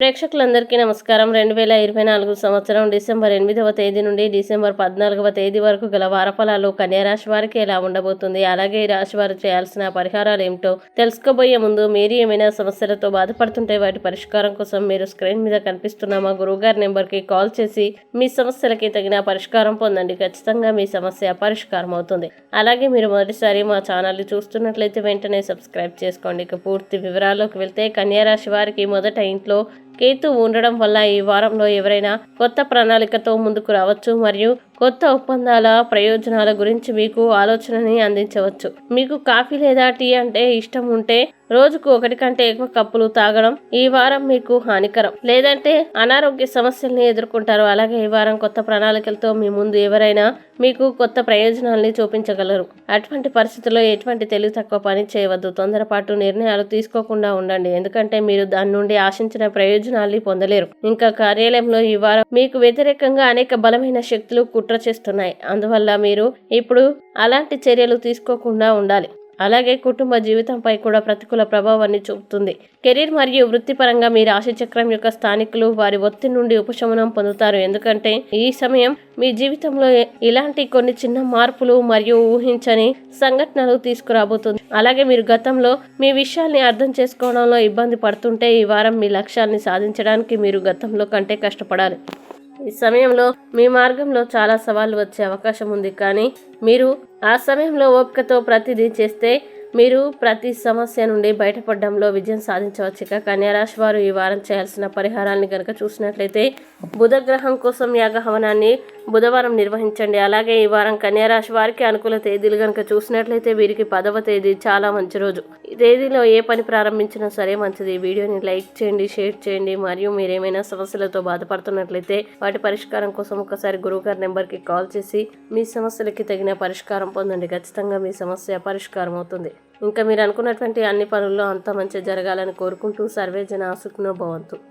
ప్రేక్షకులందరికీ నమస్కారం. రెండు వేల ఇరవై నాలుగు సంవత్సరం డిసెంబర్ ఎనిమిదవ తేదీ నుండి డిసెంబర్ పద్నాలుగవ తేదీ వరకు గల వారఫలాలు కన్యారాశి వారికి ఎలా ఉండబోతుంది? అలాగే ఈ రాశి వారు చేయాల్సిన పరిహారాలు ఏమిటో తెలుసుకోబోయే ముందు మీరు ఏమైనా సమస్యలతో బాధపడుతుంటే వాటి పరిష్కారం కోసం మీరు స్క్రీన్ మీద కనిపిస్తున్న మా గురువుగారి నెంబర్కి కాల్ చేసి మీ సమస్యలకి తగిన పరిష్కారం పొందండి. ఖచ్చితంగా మీ సమస్య పరిష్కారం అవుతుంది. అలాగే మీరు మొదటిసారి మా ఛానల్ని చూస్తున్నట్లయితే వెంటనే సబ్స్క్రైబ్ చేసుకోండి. ఇక పూర్తి వివరాల్లోకి వెళ్తే కన్యా రాశి వారికి మొదట ఇంట్లో కేతు ఉండడం వల్ల ఈ వారంలో ఎవరైనా కొత్త ప్రణాళికతో ముందుకు రావచ్చు. మరియు కొత్త ఒప్పందాల ప్రయోజనాల గురించి మీకు ఆలోచనని అందించవచ్చు. మీకు కాఫీ లేదా టీ అంటే ఇష్టం ఉంటే రోజుకు ఒకటి కంటే ఎక్కువ కప్పులు తాగడం ఈ వారం మీకు హానికరం. లేదంటే అనారోగ్య సమస్యల్ని ఎదుర్కొంటారు. అలాగే ఈ వారం కొత్త ప్రణాళికలతో మీ ముందు ఎవరైనా మీకు కొత్త ప్రయోజనాల్ని చూపించగలరు. అటువంటి పరిస్థితుల్లో ఎటువంటి తెలివి తక్కువ పని చేయవద్దు. తొందరపాటు నిర్ణయాలు తీసుకోకుండా ఉండండి. ఎందుకంటే మీరు దాని నుండి ఆశించిన ప్రయోజనాల్ని పొందలేరు. ఇంకా కార్యాలయంలో ఈ వారం మీకు వ్యతిరేకంగా అనేక బలమైన శక్తులు కుట్ర చేస్తున్నాయి. అందువల్ల మీరు ఇప్పుడు అలాంటి చర్యలు తీసుకోకుండా ఉండాలి. అలాగే కుటుంబ జీవితంపై కూడా ప్రతికూల ప్రభావాన్ని చూపుతుంది. కెరీర్ మరియు వృత్తిపరంగా మీ రాశి చక్రం యొక్క స్థానికులు వారి ఒత్తిడి నుండి ఉపశమనం పొందుతారు. ఎందుకంటే ఈ సమయం మీ జీవితంలో ఇలాంటి కొన్ని చిన్న మార్పులు మరియు ఊహించని సంఘటనలు తీసుకురాబోతుంది. అలాగే మీరు గతంలో మీ విషయాల్ని అర్థం చేసుకోవడంలో ఇబ్బంది పడుతుంటే ఈ వారం మీ లక్ష్యాన్ని సాధించడానికి మీరు గతంలో కంటే కష్టపడాలి. ఈ సమయంలో మీ మార్గంలో చాలా సవాళ్ళు వచ్చే అవకాశం ఉంది కానీ మీరు ఆ సమయంలో ఓపికతో ప్రతిదీ చేస్తే మీరు ప్రతి సమస్య నుండి బయటపడడంలో విజయం సాధించవచ్చు ఇక కన్యారాశి వారు ఈ వారం చేయాల్సిన పరిహారాన్ని కనుక చూసినట్లయితే బుధగ్రహం కోసం యాగ హవనాన్ని బుధవారం నిర్వహించండి. అలాగే ఈ వారం కన్యారాశి వారికి అనుకూల తేదీలు కనుక చూసినట్లయితే వీరికి పదవ తేదీ చాలా మంచి రోజు. ఈ తేదీలో ఏ పని ప్రారంభించినా సరే మంచిది. వీడియోని లైక్ చేయండి షేర్ చేయండి. మరియు మీరు ఏమైనా సమస్యలతో బాధపడుతున్నట్లయితే వాటి పరిష్కారం కోసం ఒకసారి గురువుగారి నెంబర్కి కాల్ చేసి మీ సమస్యలకి తగిన పరిష్కారం పొందండి. ఖచ్చితంగా మీ సమస్య పరిష్కారం అవుతుంది ఇంకా మీరు అనుకున్నటువంటి అన్ని పనుల్లో అంతా మంచి జరగాలని కోరుకుంటూ సర్వే జన సుఖ్నో భవంతు.